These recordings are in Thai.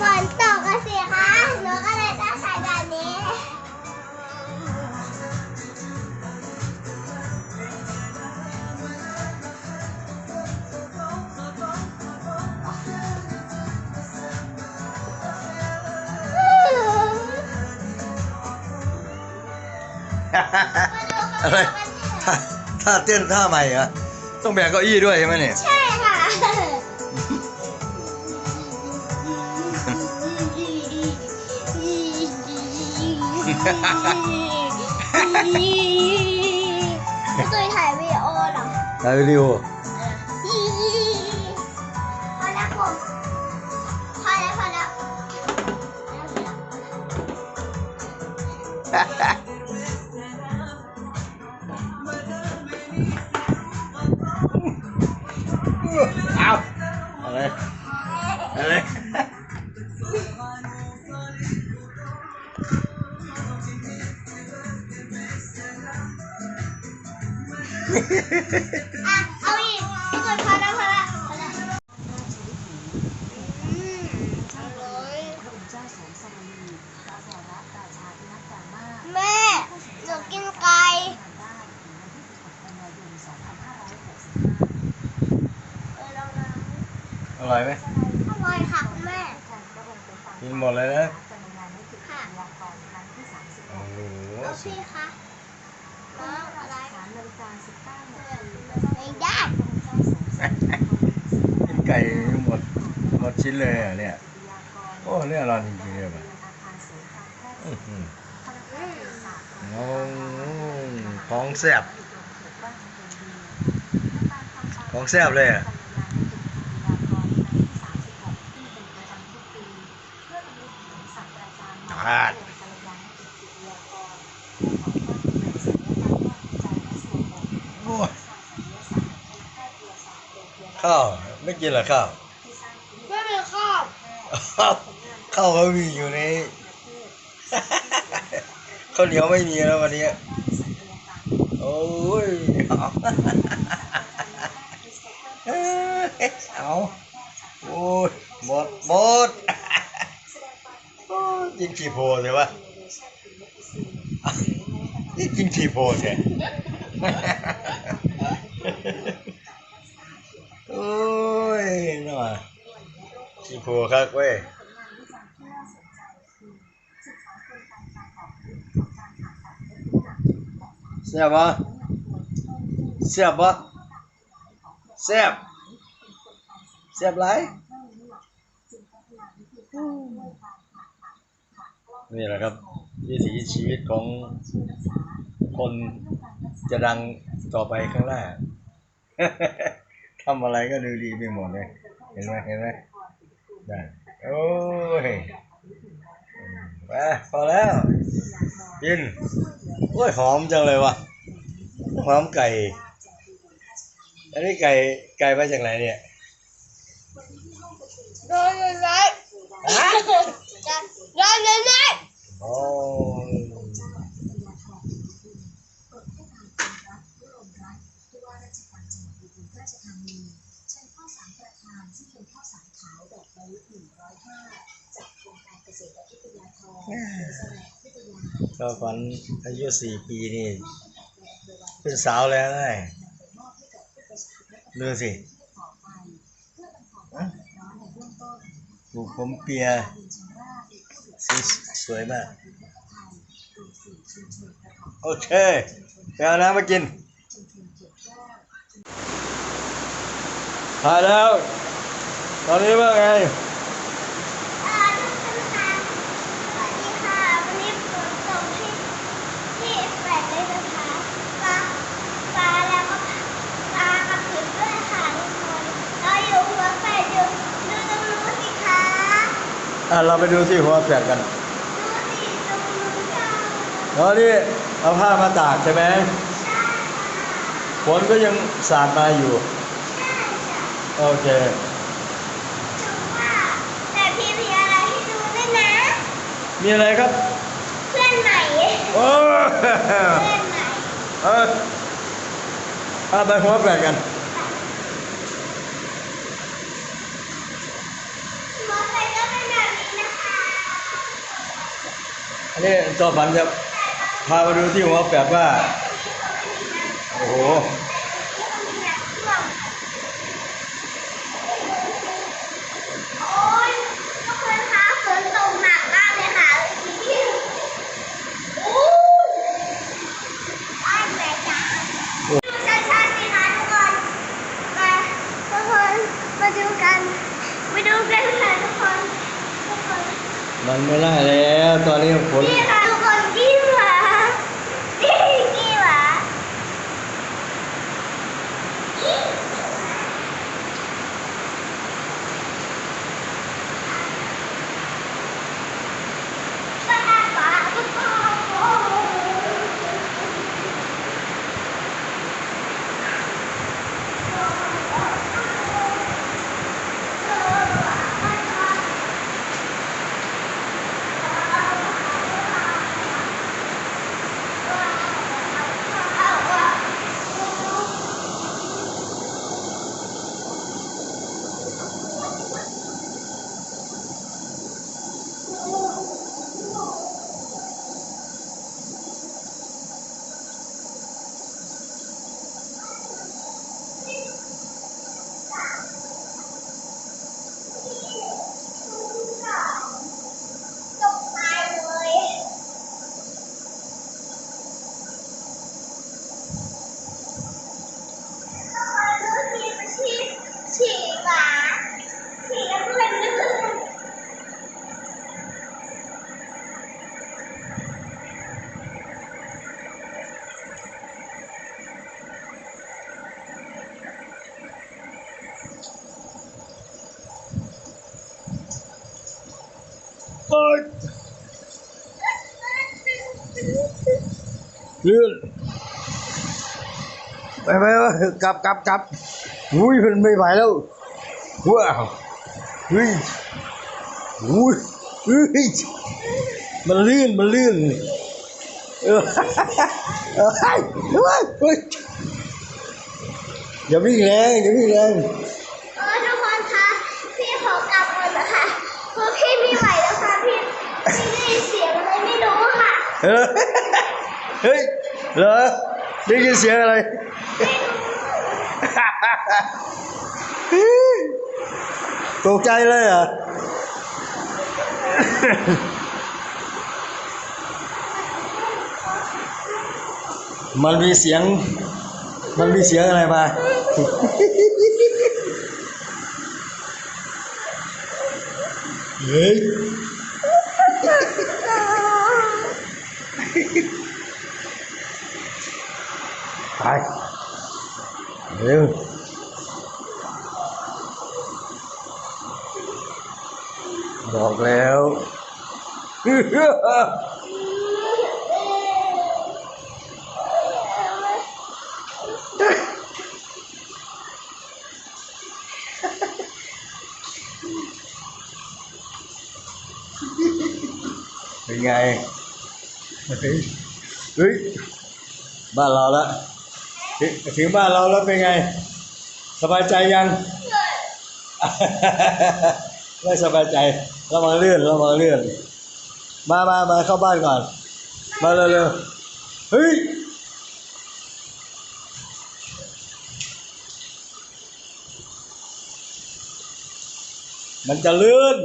ฝนตกกันสิคะหนูก็เลยต้องใส่แบบนี้ อะไรท่าท่าเต้นท่าใหม่เหรอต้องแบกเก้าอี้ด้วยใช่ไหมเนี่ย ใช่ ค่ะตัวถ่ายวีดีโอเหรอถ่ายวิดีโอพอแล้วผมพอแล้วพอแล้วเอาอะไรอะไร ร่อยไหมอร่อยค่ะคุณแม่กินหมดเลยนะค่ะโอ้โหแล้วพี่คะน้องอะไรไม่ได้กินไก่หมดหมดชิ้นเลยอะเนี่ยโอ้เนี่ยอร่อยจริงๆเลยว่ะอื้อหืออืมน้องของแซ่บของแซ่บเลยอะขาดโอ้ย ข้าวไม่กินเหรอข้าวไม่มีข้าวข้าวก็มีอยู่ในข้าวเหนียวไม่มีแล้ววันนี้โอ้ยเอาเอ้ยเอาโอ้ยหมดหมดโอ้ยกินขี้โพใช่ปะนี่กินขี้โพใช่ ยน่าขี้โพคักเว้ยแซ่บปะแซ่บปะแซ่บแซ่บไรนี่แหละครับวิถีชีวิตของคนจะดังต่อไปข้างหน้า ทำอะไรก็ดูดีไปหมดเลย เห็นไหมเห็นไหมได้โอ้ยไปพอแล้ว กินโอ้ยหอมจังเลยวะหอมไก่ อันนี้ไก่ไก่มาจากไหนเนี่ยโดนเลยไหมฮะโดนเลย ไหมโอ้ก็ฝันอายุสี่ปีนี่ เป็นสาวแล้วไงดูสิฮะปลูกผมเปียสีสวยมาก โอเคไปเอาน้ำมากินถ่ายแล้ว ตอนนี้ว่าไงอ่าทุกคนคะสวัสดีค่ะวันนี้ฝนตกที่ที่แปดเลยนะคะฟ้าฟ้าแล้วก็ฟ้ากับฝนด้วยค่ะทุกคนเราอยู่หัวแปดอยู่ดูตรงนู้นสิคะอะเราไปดูที่หัวแฝดกันดูสิตรงนู้นค่ะแล้วนี่เอาผ้ามาตากใช่ไหมใช่ค่ะฝนก็ยังสาดมาอยู่ใช่ค่ะโอเค มีอะไรครับ เพื่อนใหม่เพื่อนใหม่เอออาไปหัวแปลกกันหัวแปลกก็เป็นแบบนี้นะคะอันนี้จอบันจะพาไปดูที่หัวแปลกว่า โอ้โห มาทุกคนมาดูกันมาดูกันค่ะทุกคนทุกคนมันไม่ได้แล้ว ตอนนี้ฝน นี่ค่ะทุกคนกี้หมานี่กี้หมากี้ปลาปลาปลาปลาตกใจเลยดูสิมันฉี่ฉี่หมาฉี่แล้วก็เลยลื่น โอ๊ย ลื่นไปไปไปกลับกลับกลับอุ้ยมันไม่ไหวแล้วว้าวเฮ้ยอุ้ยเฮ้ยมันลื่นมันลื่นเออเออเฮ้ยเฮ้ยเฮ้ยอย่าวิ่งแรงอย่าวิ่งแรง เออทุกคนคะพี่ขอกลับก่อนนะคะเพราะพี่ไม่ไหวแล้วค่ะพี่ พี่ได้ยินเสียงอะไรไม่รู้ค่ะ เออเฮ้ยเหรอได้ยินเสียงอะไร ตกใจเลยเหรอะมันมีเสียง มันมีเสียงอะไรมา เฮ้ย ไปเร็วบอกแล้วเป็นไง เฮ้ยเฮ้ยบ้านเราแล้วถึงถึงบ้านเราแล้วเป็นไง สบายใจยังไม่สบายใจระวังเลื่อนระวังเลื่อน มามามาเข้าบ้านก่อน มาเร็วๆเฮ้ยมันจะเลื่อน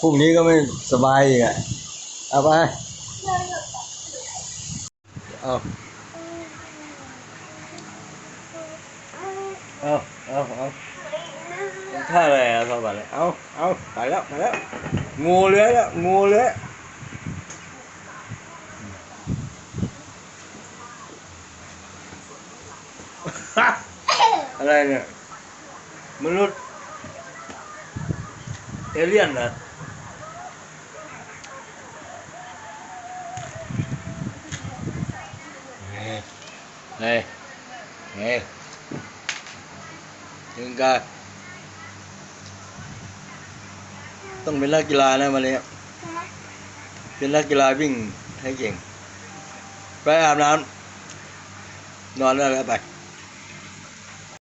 พรุ่งนี้ก็ไม่สบายอีกอะ เอาไป เอาเอาเอาเอาท่าอะไรอะสบายเลยเอาเอาไปแล้วไปแล้ว งูเลื้อยแล้วงูเลื้อยอะไรเนี่ยมนุษย์เอเลี่ยนเหรอเฮ้ย เฮ้ยเฮ้ยยังไงต้องเป็นนักกีฬานะมาเนี่ยเป็นนักกีฬาวิ่งให้เก่ง ไปอาบน้ำนอนแล้วไป